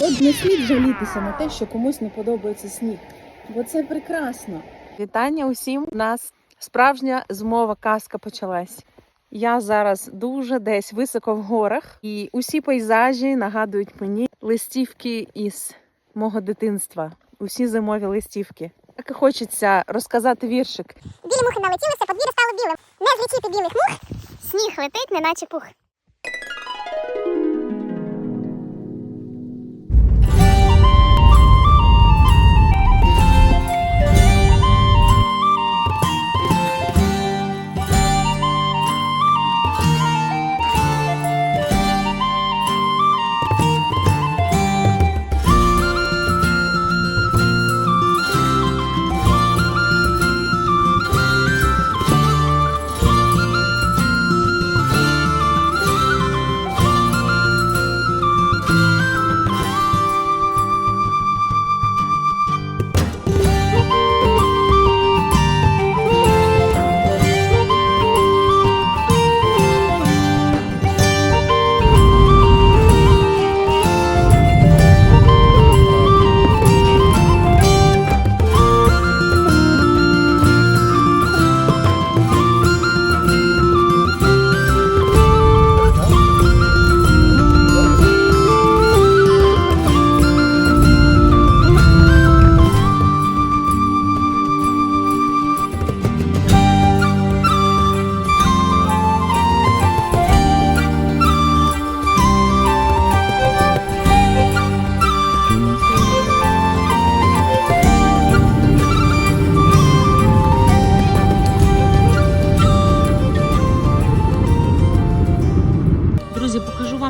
От не слід жалітися на те, що комусь не подобається сніг, бо це прекрасно. Вітання усім! У нас справжня змова казка почалась. Я зараз дуже десь високо в горах, і усі пейзажі нагадують мені листівки із мого дитинства. Усі зимові листівки. Так і хочеться розказати віршик. Білі мухи налетілися, подвір'я стало білим. Не злетіти білих мух. Сніг летить, неначе пух.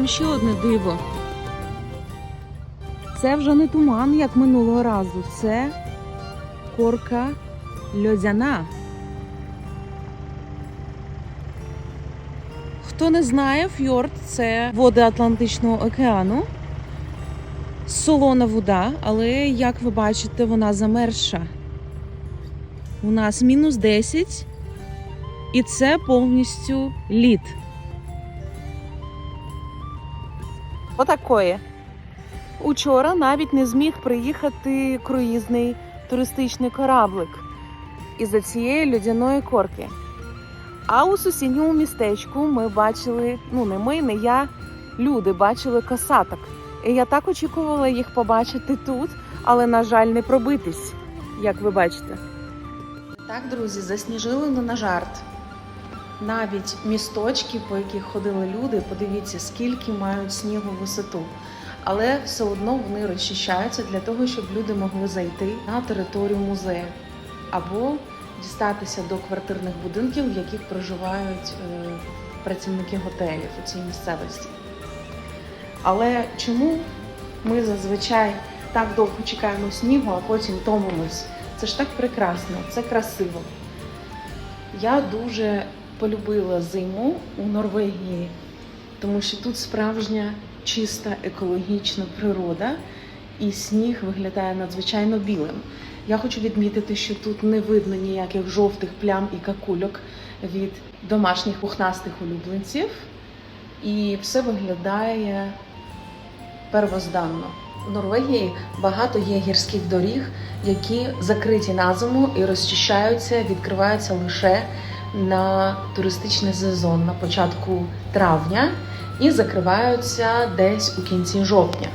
Ще одне диво. Це вже не туман, як минулого разу. Це корка льодяна. Хто не знає, фьорд це води Атлантичного океану. Солона вода, але як ви бачите, вона замерша. У нас мінус 10, і це повністю лід. Отакої. Учора навіть не зміг приїхати круїзний туристичний кораблик із-за цієї льодяної корки. А у сусідньому містечку ми бачили, ну не ми, не я, люди бачили косаток. І я так очікувала їх побачити тут, але, на жаль, не пробитись, як ви бачите. Так, друзі, засніжили не на жарт. Навіть місточки, по яких ходили люди, подивіться, скільки мають снігу висоту. Але все одно вони розчищаються для того, щоб люди могли зайти на територію музею або дістатися до квартирних будинків, в яких проживають е, працівники готелів у цій місцевості. Але чому ми зазвичай так довго чекаємо снігу, а потім томимось? Це ж так прекрасно, це красиво. Я дуже полюбила зиму у Норвегії, тому що тут справжня чиста екологічна природа, і сніг виглядає надзвичайно білим. Я хочу відмітити, що тут не видно ніяких жовтих плям і какульок від домашніх пухнастих улюбленців, і все виглядає первозданно. У Норвегії багато є гірських доріг, які закриті на зиму і розчищаються, відкриваються лише на туристичний сезон на початку травня і закриваються десь у кінці жовтня.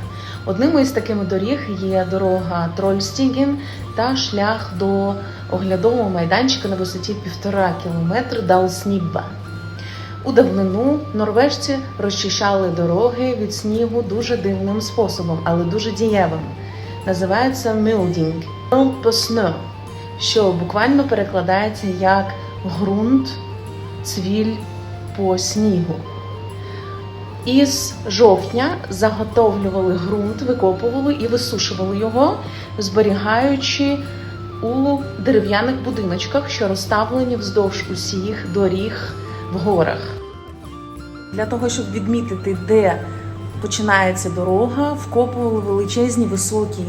Одним із такими доріг є дорога Трольстіген та шлях до оглядового майданчика на висоті півтора кілометри Далснібба. У давнину норвежці розчищали дороги від снігу дуже дивним способом, але дуже дієвим. Називається милдінг що буквально перекладається як ґрунт, цвіль по снігу. Із жовтня заготовлювали ґрунт, викопували і висушували його, зберігаючи у дерев'яних будиночках, що розставлені вздовж усіх доріг в горах. Для того, щоб відмітити, де починається дорога, вкопували величезні високі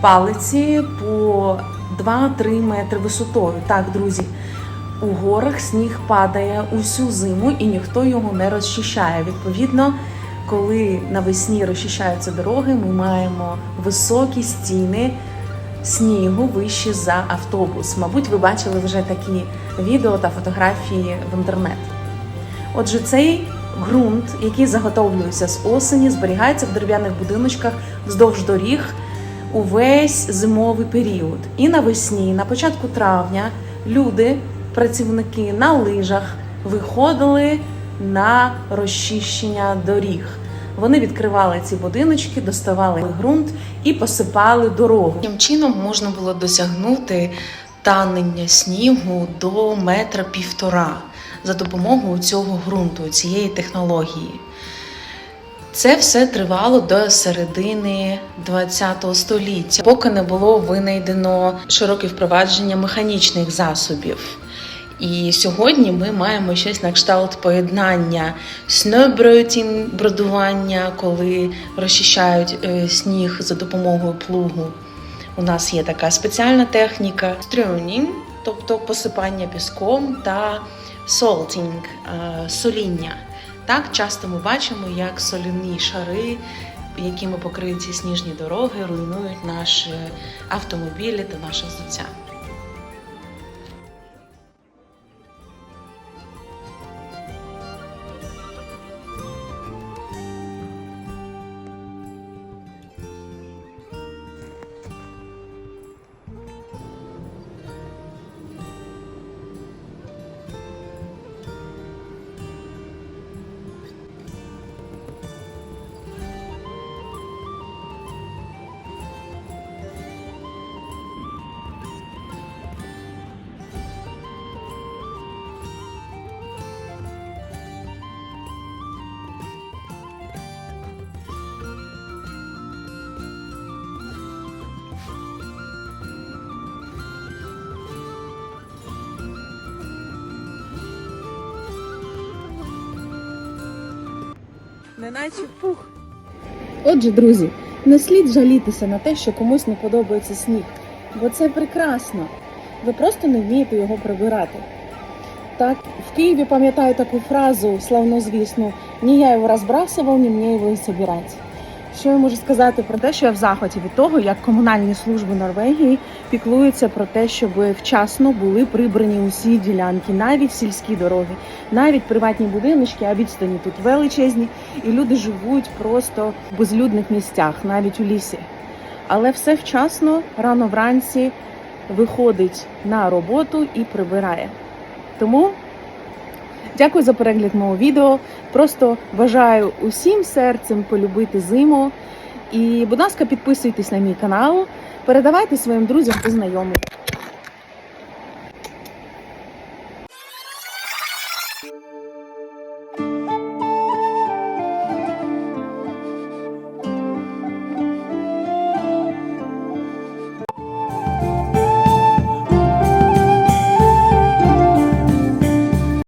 палиці по 2-3 метри висотою. Так, друзі, у горах сніг падає усю зиму і ніхто його не розчищає. Відповідно, коли навесні розчищаються дороги, ми маємо високі стіни снігу вищі за автобус. Мабуть, ви бачили вже такі відео та фотографії в інтернет. Отже, цей ґрунт, який заготовлюється з осені, зберігається в дерев'яних будиночках вздовж доріг увесь зимовий період. І навесні, на початку травня, люди, працівники на лижах виходили на розчищення доріг. Вони відкривали ці будиночки, доставали ґрунт і посипали дорогу. Таким чином можна було досягнути танення снігу до метра півтора за допомогою цього ґрунту, цієї технології. Це все тривало до середини ХХ століття, поки не було винайдено широке впровадження механічних засобів. І сьогодні ми маємо щось на кшталт поєднання snowboarding, бродування, коли розчищають е, сніг за допомогою плугу. У нас є така спеціальна техніка стрюнінг, тобто посипання піском та salting, е, соління. Так часто ми бачимо, як соляні шари, якими покриті сніжні дороги, руйнують наші автомобілі та наше взуття. Неначе пух. Отже, друзі, не слід жалітися на те, що комусь не подобається сніг, бо це прекрасно. Ви просто не вмієте його прибирати. Так, в Києві пам'ятаю таку фразу славнозвісну «Ні я його розбрасував, ні мені його і собирати». Що я можу сказати про те, що я в захваті від того, як комунальні служби Норвегії піклуються про те, щоб вчасно були прибрані усі ділянки, навіть сільські дороги, навіть приватні будиночки, а відстані тут величезні, і люди живуть просто в безлюдних місцях, навіть у лісі. Але все вчасно, рано вранці виходить на роботу і прибирає. Тому дякую за перегляд мого відео. Просто бажаю усім серцем полюбити зиму. І, будь ласка, підписуйтесь на мій канал, передавайте своїм друзям та знайомим.